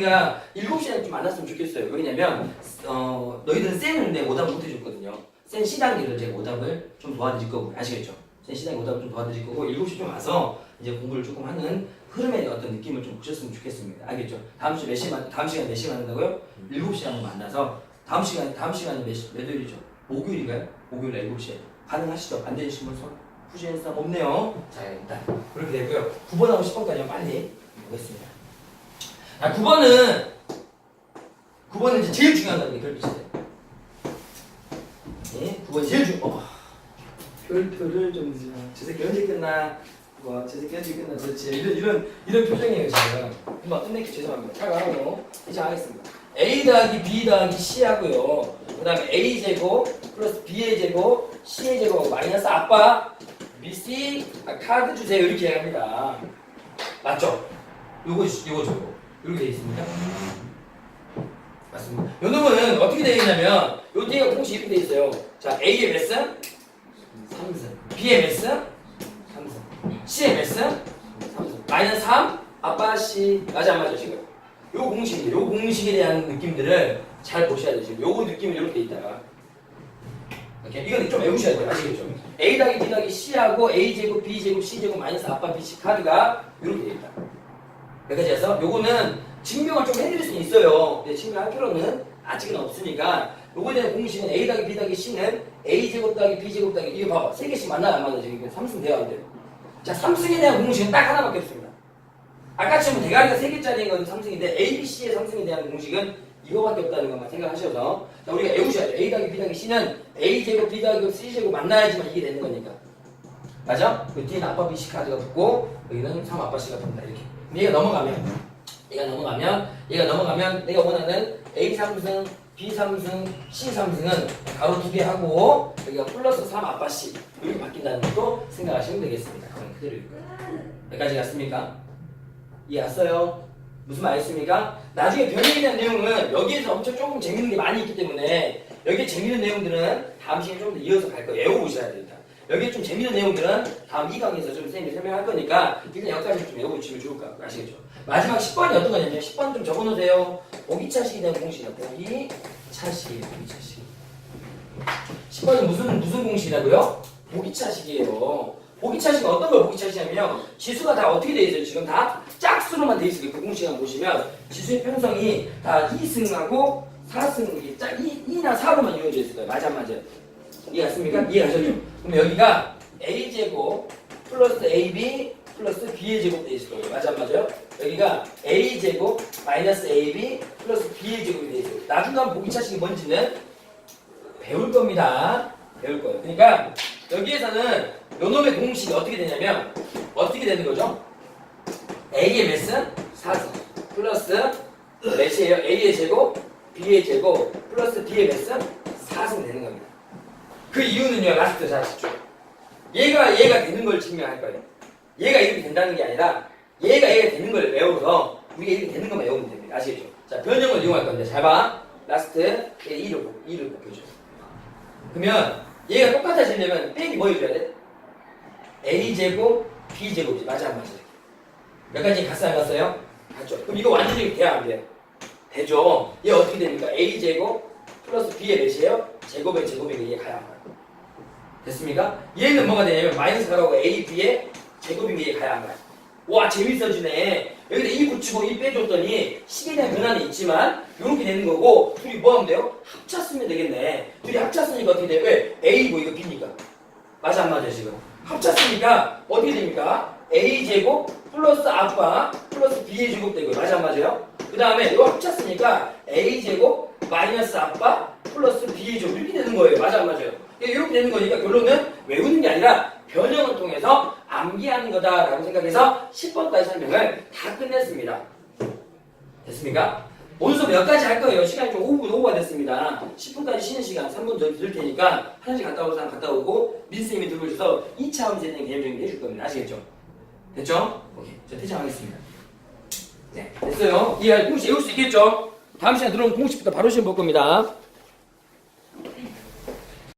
우리가 7시간에 좀 만났으면 좋겠어요. 왜냐면 어, 너희들은 쌤인데 오답을 못 해줬거든요. 쌤 C단계를 제가 오답을 좀 도와드릴 거고 아시겠죠? 쌤 C단계 오답을 좀 도와드릴 거고 7시 좀 와서 이제 공부를 조금 하는 흐름의 어떤 느낌을 좀 보셨으면 좋겠습니다. 알겠죠? 다음 주 몇시 만, 다음 시간 몇 시에 만난다고요? 7시에 한번 만나서 다음 시간 다음 시간이 몇, 시, 몇 요일이죠? 목요일인가요? 목요일 날 7시에 가능하시죠? 안 되시는 분 손? 후지엔 쌈 없네요. 자 일단 그렇게 되고요. 9번하고 10번까지만 빨리 보겠습니다. 자 9번은 9번은 이제 제일 중요한 건데 별빛이세요. 네, 9번 제일 중. 어. 별표를 좀. 저 새끼 언제 끝나? 와, 저 새끼 언제 끝나? 도대체 이런 이런 이런 표정이에요 지금. 한번 끝내기 죄송합니다. 잘 가고 이제 하겠습니다. A 더하기 B 더하기 C 하고요. 그다음에 A 제곱 플러스 B의 제곱 C의 제곱 마이너스 아빠 C 아, 카드 주세요 이렇게 합니다. 맞죠? 요거 요거죠. 이렇게 돼 있습니다. 맞습니다. 요 놈은 어떻게 되어 있냐면 요 뒤에 공식 이렇게 돼 있어요. 자, A의 몇 승? 3승. B의 몇 승? 3승. C의 몇 승? 3승. 마이너스 3? 아빠 C. 맞아 안 맞아 지금? 요 공식이 요 공식에 대한 느낌들을 잘 보셔야. 지금 요거 느낌이 이렇게 돼 있다가 이렇게 이건 좀 외우셔야 돼요. 아시겠죠? A 더하기 B 더하기 C하고 A 제곱 B 제곱 C 제곱 마이너스 아빠 B C 카드가 이렇게 돼 있다. 여기까지 해서 요거는 증명을 좀 해드릴 수 있어요. 근데 증명할 필요는 아직은 없으니까 요거에 대한 공식은 A 더하기 B 더하기 C는 A 제곱 더하기 B 제곱 더하기 이거 봐봐 세 개씩 만나요 안 만나요 지금 3승 돼야 안 돼요. 자 3승에 대한 공식은 딱 하나밖에 없습니다. 아까처럼 대가리가 세 개짜리인 건 3승인데 A, B, C의 3승에 대한 공식은 이거밖에 없다는 것만 생각하셔서 자 우리가 외우셔야 돼요. A 더하기 B 더하기 C는 A 제곱 B 더하기 C 제곱 만나야지만 이게 되는 거니까. 맞아? 그 뒤에는 아빠 B C 카드가 붙고 여기는 3 아빠 C가 붙는다 이렇게. 그럼 얘가 넘어가면 얘가 넘어가면 얘가 넘어가면 내가 원하는 A 3승, B 3승, C 3승은 가로 두 개 하고 여기가 플러스 3 아빠 C 이렇게 바뀐다는 것도 생각하시면 되겠습니다. 그건 그대로일 거예요. 여기까지 갔습니까? 이해 왔어요? 무슨 말씀입니까? 나중에 변형에 대한 내용은 여기에서 엄청 조금 재밌는 게 많이 있기 때문에 여기에 재밌는 내용들은 다음 시간에 좀 더 이어서 갈 거예요. 외워보셔야 됩니다. 여기에 좀 재밌는 내용들은 다음 이 강의에서 좀 선생님이 설명할 거니까 일단 여기까지 좀 외워보시면 좋을 것 같고 아시겠죠? 마지막 10번이 어떤 거냐면 10번 좀 적어놓으세요. 보기차식에 대한 공식이요. 보기차식, 보기차식. 10번은 무슨 무슨 공식이라고요? 보기차식이에요. 보기차식은 어떤 걸 보기차식이냐면요. 지수가 다 어떻게 돼 있어요? 지금 다 짝수로만 돼 있어요. 그 공식 한번 보시면 지수의 편성이 다 2승하고 4승 이게 짝 2, 2나 4로만 이루어져 있어요. 맞아 안 맞아요? 이해갔습니까? 이해하셨죠? 그럼 여기가 a 제곱 플러스 ab 플러스 b의 제곱 돼 있을 거예요. 맞아 안 맞아요? 여기가 a 제곱 마이너스 ab 플러스 b의 제곱이 돼 있어요. 나중간 보기 차식이 뭔지는 배울 겁니다. 배울 거예요. 그러니까 여기에서는 요놈의 공식이 어떻게 되냐면 어떻게 되는 거죠? a의 몇은 4승 플러스 몇이에요? a의 제곱 b의 제곱 플러스 b의 몇은 4승 되는 겁니다. 그 이유는요, 라스트 잘 집중. 얘가 얘가 되는 걸 증명할 거예요. 얘가 이렇게 된다는 게 아니라 얘가 얘가 되는 걸 외워서 우리가 이렇게 되는 것만 외우면 됩니다. 아시겠죠? 자, 변형을 이용할 건데 잘 봐. 라스트 얘 2를 곱, 2를 곱해줘. 그러면 얘가 똑같아지려면 빼기 뭐 해줘야 돼? a 제곱 b 제곱이지 맞아 안 맞아? 몇 가지 갔어 안 갔어요? 갔죠. 그럼 이거 완전히 돼야 안 돼요? 되죠. 얘 어떻게 됩니까? a 제곱 플러스 b의 몇이에요? 제곱의 제곱이니까 얘 가야 하나요? 됐습니까? 얘는 뭐가 되냐면 마이너스 가라고 a, b의 제곱이면 얘 가야 하나요? 와 재밌어지네. 여기다 2 붙이고 2 빼줬더니 식에 대한 변화는 있지만 이렇게 되는 거고 둘이 뭐 하면 돼요? 합쳤으면 되겠네. 둘이 합쳤으니까 어떻게 돼요? 왜? A고 이거 B니까. 맞아 안 맞아 지금? 합쳤으니까 어떻게 됩니까? A 제곱 플러스 아빠 플러스 B의 제곱 되고요. 맞아 안 맞아요? 그 다음에 이거 합쳤으니까 A 제곱 마이너스 아빠 플러스 B의 제곱 이렇게 되는 거예요. 맞아 안 맞아요? 이렇게 되는 거니까 결론은 외우는 게 아니라 변형을 통해서 암기하는 거다라고 생각해서 10번까지 설명을 다 끝냈습니다. 됐습니까? 오늘 수업 몇 가지 할 거예요. 시간이 좀 5분 오버가 됐습니다. 10분까지 쉬는 시간 3분 더 드릴 테니까 화장실 갔다 오는 사람 갔다 오고 민쌤이 들고 오셔서 2차 문제에 대한 개념 정리 해줄 겁니다. 아시겠죠? 됐죠? 오케이. 저 퇴장하겠습니다. 네, 됐어요. 이해 공식 외울 수 있겠죠? 다음 시간에 들어오면 공식부터 바로 시험 볼 겁니다.